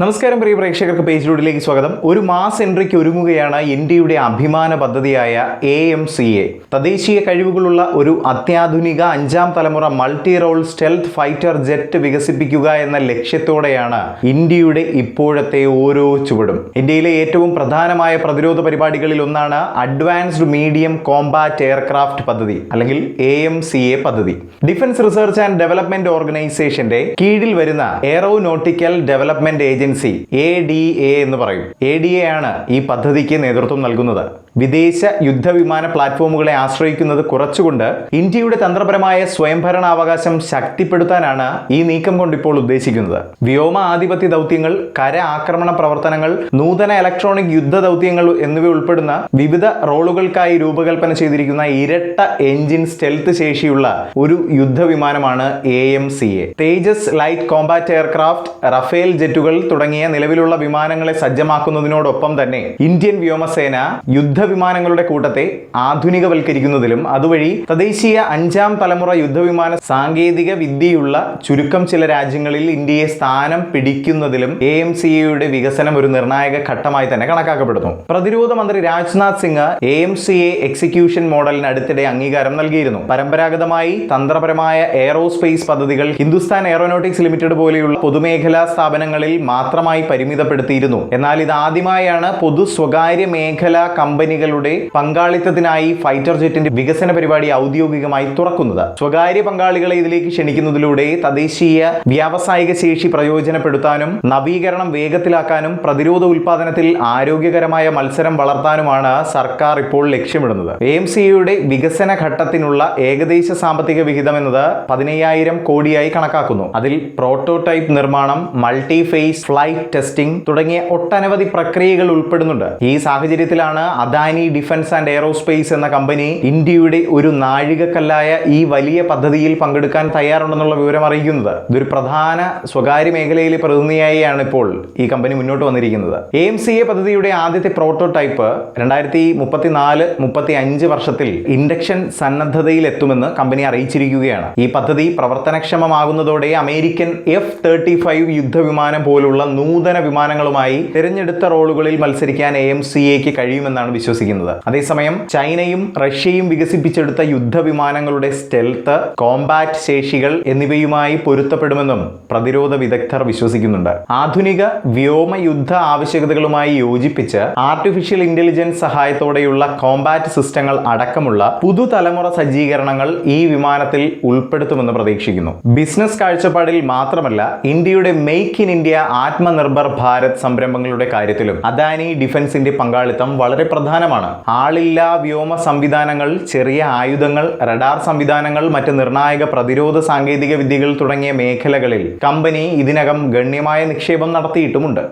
നമസ്കാരം പ്രിയ പ്രേക്ഷകർക്ക് പേജ് പേജിലൂടിലേക്ക് സ്വാഗതം. ഒരു മാസ് എൻട്രിക്ക് ഒരുങ്ങുകയാണ് ഇന്ത്യയുടെ അഭിമാന പദ്ധതിയായ എ എം സി എ തദ്ദേശീയ കഴിവുകളുള്ള ഒരു അത്യാധുനിക അഞ്ചാം തലമുറ multi role stealth fighter jet വികസിപ്പിക്കുക എന്ന ലക്ഷ്യത്തോടെയാണ് ഇന്ത്യയുടെ ഇപ്പോഴത്തെ ഓരോ ചുവടും. ഇന്ത്യയിലെ ഏറ്റവും പ്രധാനമായ പ്രതിരോധ പരിപാടികളിൽ ഒന്നാണ് അഡ്വാൻസ്ഡ് മീഡിയം കോമ്പാറ്റ് എയർക്രാഫ്റ്റ് പദ്ധതി അല്ലെങ്കിൽ എ എം സി എ പദ്ധതി. ഡിഫൻസ് റിസർച്ച് ആൻഡ് ഡെവലപ്മെന്റ് ഓർഗനൈസേഷന്റെ കീഴിൽ വരുന്ന aeronautical development agency A D A എന്ന് പറയും. എ ഡി എ ആണ് ഈ പദ്ധതിക്ക് നേതൃത്വം നൽകുന്നത്. വിദേശ യുദ്ധവിമാന പ്ലാറ്റ്ഫോമുകളെ ആശ്രയിക്കുന്നത് കുറച്ചുകൊണ്ട് ഇന്ത്യയുടെ തന്ത്രപരമായ സ്വയംഭരണാവകാശം ശക്തിപ്പെടുത്താനാണ് ഈ നീക്കം കൊണ്ട് ഇപ്പോൾ ഉദ്ദേശിക്കുന്നത്. വ്യോമ ആധിപത്യ ദൗത്യങ്ങൾ കര ആക്രമണ പ്രവർത്തനങ്ങൾ നൂതന ഇലക്ട്രോണിക് യുദ്ധ ദൗത്യങ്ങൾ എന്നിവ ഉൾപ്പെടുന്ന വിവിധ റോളുകൾക്കായി രൂപകൽപ്പന ചെയ്തിരിക്കുന്ന ഇരട്ട എഞ്ചിൻ സ്റ്റെൽത്ത് ശേഷിയുള്ള ഒരു യുദ്ധവിമാനമാണ് A M C A Tejas light combat aircraft Rafale ജെറ്റുകൾ തുടങ്ങിയ നിലവിലുള്ള വിമാനങ്ങളെ സജ്ജമാക്കുന്നതിനോടൊപ്പം തന്നെ ഇന്ത്യൻ വ്യോമസേന യുദ്ധവിമാനങ്ങളുടെ കൂട്ടത്തെ ആധുനികവൽക്കരിക്കുന്നതിലും അതുവഴി തദ്ദേശീയ അഞ്ചാം തലമുറ യുദ്ധവിമാന സാങ്കേതിക വിദ്യയുള്ള ചുരുക്കം ചില രാജ്യങ്ങളിൽ ഇന്ത്യയെ സ്ഥാനം പിടിക്കുന്നതിലും എ എം സി എയുടെ വികസനം ഒരു നിർണായക ഘട്ടമായി തന്നെ കണക്കാക്കപ്പെടുന്നു. പ്രതിരോധ മന്ത്രി Rajnath Singh A M C A execution മോഡലിന് അടുത്തിടെ അംഗീകാരം നൽകിയിരുന്നു. പരമ്പരാഗതമായി തന്ത്രപരമായ എയറോസ്പേസ് പദ്ധതികൾ ഹിന്ദുസ്ഥാൻ എയറോനോട്ടിക്സ് ലിമിറ്റഡ് പോലെയുള്ള പൊതുമേഖലാ സ്ഥാപനങ്ങളിൽ മാത്രമായി പരിമിതപ്പെടുത്തിയിരുന്നു. എന്നാൽ ഇത് ആദ്യമായാണ് പൊതു സ്വകാര്യ മേഖലാ കമ്പനികളുടെ പങ്കാളിത്തത്തിനായി ഫൈറ്റർ ജെറ്റിന്റെ വികസന പരിപാടി ഔദ്യോഗികമായി തുറക്കുന്നത്. സ്വകാര്യ പങ്കാളികളെ ഇതിലേക്ക് ക്ഷണിക്കുന്നതിലൂടെ തദ്ദേശീയ വ്യാവസായിക ശേഷി പ്രയോജനപ്പെടുത്താനും നവീകരണം വേഗത്തിലാക്കാനും പ്രതിരോധ ഉൽപാദനത്തിൽ ആരോഗ്യകരമായ മത്സരം വളർത്താനുമാണ് സർക്കാർ ഇപ്പോൾ ലക്ഷ്യമിടുന്നത്. എ സിയുടെ വികസന ഘട്ടത്തിനുള്ള ഏകദേശ സാമ്പത്തിക വിഹിതം എന്നത് പതിനയ്യായിരം കോടിയായി കണക്കാക്കുന്നു. അതിൽ പ്രോട്ടോടൈപ്പ് നിർമ്മാണം മൾട്ടി ഫേസ് ഫ്ലൈറ്റ് ടെസ്റ്റിംഗ് തുടങ്ങിയ ഒട്ടനവധി പ്രക്രിയകൾ ഉൾപ്പെടുന്നുണ്ട്. ഈ സാഹചര്യത്തിലാണ് അദാനി ഡിഫൻസ് ആൻഡ് എയറോസ്പേസ് എന്ന കമ്പനി ഇന്ത്യയുടെ ഒരു നാഴികക്കല്ലായ ഈ വലിയ പദ്ധതിയിൽ പങ്കെടുക്കാൻ തയ്യാറുണ്ടെന്നുള്ള വിവരം അറിയിക്കുന്നത്. ഇതൊരു പ്രധാന സ്വകാര്യ മേഖലയിലെ പ്രതിനിധിയായാണ് ഇപ്പോൾ ഈ കമ്പനി മുന്നോട്ട് വന്നിരിക്കുന്നത്. എ സി എ പദ്ധതിയുടെ ആദ്യത്തെ പ്രോട്ടോടൈപ്പ് രണ്ടായിരത്തി മുപ്പത്തിനാല് മുപ്പത്തി അഞ്ച് വർഷത്തിൽ ഇൻഡക്ഷൻ സന്നദ്ധതയിൽ എത്തുമെന്ന് കമ്പനി അറിയിച്ചിരിക്കുകയാണ്. ഈ പദ്ധതി പ്രവർത്തനക്ഷമമാകുന്നതോടെ അമേരിക്കൻ എഫ് തേർട്ടി ഫൈവ് യുദ്ധവിമാനം പോലുള്ള നൂതന വിമാനങ്ങളുമായി തിരഞ്ഞെടുത്ത റോളുകളിൽ മത്സരിക്കാൻ എ എം സി എക്ക് കഴിയുമെന്നാണ് വിശ്വസിക്കുന്നത്. അതേസമയം ചൈനയും റഷ്യയും വികസിപ്പിച്ചെടുത്ത യുദ്ധവിമാനങ്ങളുടെ സ്റ്റെൽത്ത് കോമ്പാറ്റ് ശേഷികൾ എന്നിവയുമായി പൊരുത്തപ്പെടുമെന്നും പ്രതിരോധ വിദഗ്ധർ വിശ്വസിക്കുന്നുണ്ട്. ആധുനിക വ്യോമയുദ്ധ ആവശ്യകതകളുമായി യോജിപ്പിച്ച് ആർട്ടിഫിഷ്യൽ ഇന്റലിജൻസ് സഹായത്തോടെയുള്ള കോമ്പാറ്റ് സിസ്റ്റങ്ങൾ അടക്കമുള്ള പുതുതലമുറ സജ്ജീകരണങ്ങൾ ഈ വിമാനത്തിൽ ഉൾപ്പെടുത്തുമെന്ന് പ്രതീക്ഷിക്കുന്നു. ബിസിനസ് കാഴ്ചപ്പാടിൽ മാത്രമല്ല ഇന്ത്യയുടെ make in India Atmanirbhar Bharat സംരംഭങ്ങളുടെ കാര്യത്തിലും അദാനി ഡിഫൻസിന്റെ പങ്കാളിത്തം വളരെ പ്രധാനമാണ്. ആളില്ലാ വ്യോമ സംവിധാനങ്ങൾ ചെറിയ ആയുധങ്ങൾ റഡാർ സംവിധാനങ്ങൾ മറ്റ് നിർണായക പ്രതിരോധ സാങ്കേതിക വിദ്യകൾ തുടങ്ങിയ മേഖലകളിൽ കമ്പനി ഇതിനകം ഗണ്യമായ നിക്ഷേപം നടത്തിയിട്ടുമുണ്ട്.